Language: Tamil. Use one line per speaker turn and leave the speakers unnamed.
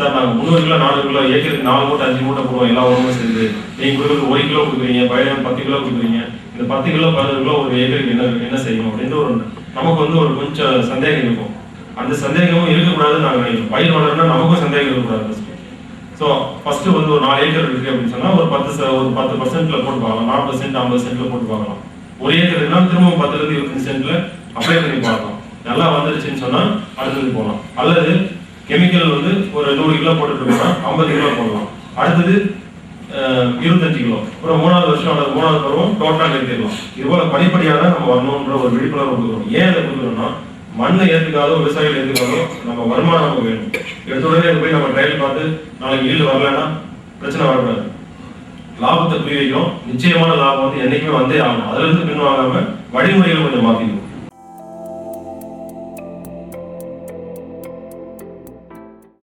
சார் நாங்கள் முந்நூறு கிலோ நானூறு கிலோ ஏக்கருக்கு நாலு மூட்டை அஞ்சு மூட்டை போடுவோம். எல்லா உரமும் சேர்ந்து. நீங்கள் கொடுக்குறது ஒரு கிலோ கொடுக்குறீங்க பயணம் பத்து கிலோ கொடுக்குறீங்க. இந்த பத்து கிலோ பதினஞ்சு கிலோ ஒரு ஏக்கருக்கு என்ன என்ன செய்யும் அப்படின்னு ஒரு நமக்கு வந்து ஒரு கொஞ்சம் சந்தேகம் இருக்கும். அந்த சந்தேகமும் இருக்கக்கூடாதுன்னு நாங்கள் நினைக்கிறோம். பயிர் வளரணும்னா நமக்கும் சந்தேகம் இருக்கக்கூடாது ஸோ ஃபர்ஸ்ட் வந்து ஒரு நாலு ஏக்கர் இருக்கு அப்படின்னு சொன்னால் ஒரு பத்து ச- ஒரு பத்து பர்சன்ட்ல போட்டு பார்க்கலாம். நாற்பது சென்ட் ஐம்பது சென்ட்ல போட்டு பார்க்கலாம். ஒரு ஏக்கர் இருந்தாலும் திரும்ப பத்துல இருந்து இருபத்தஞ்சு சென்ட்ல அப்ளை பண்ணி பார்க்கலாம். நல்லா வந்துருச்சுன்னு சொன்னால் அடுத்தது போகலாம். அல்லது கெமிக்கல் வந்து ஒரு நூறு கிலோ போட்டுட்டு ஐம்பது கிலோ போடலாம். அடுத்தது இருபத்தஞ்சு கிலோ. அப்புறம் மூணாவது வருஷம் அல்லது மூணாவது பருவம் டோட்டலாக நிறுத்திடலாம். இது போல படிப்படியாக தான் நம்ம வரணுன்ற ஒரு விழிப்புணர்வு கொடுக்குறோம். ஏன் அதை கொடுக்குறோம்னா மண்ணை ஏற்றுக்காதோ விவசாயிகள் ஏற்றுக்காதோ நம்ம வருமானம் நமக்கு வேணும். எடுத்துடனே போய் நம்ம ட்ரையல் பார்த்து நாளைக்கு ஈடு வரலன்னா பிரச்சனை வரக்கூடாது. லாபத்தை புரிய வைக்கிறோம். நிச்சயமான லாபம் வந்து என்னைக்குமே வந்தே ஆகணும். அதுல இருந்து பின்வாங்காம வழிமுறைகளை கொஞ்சம் மாத்திக்கணும்.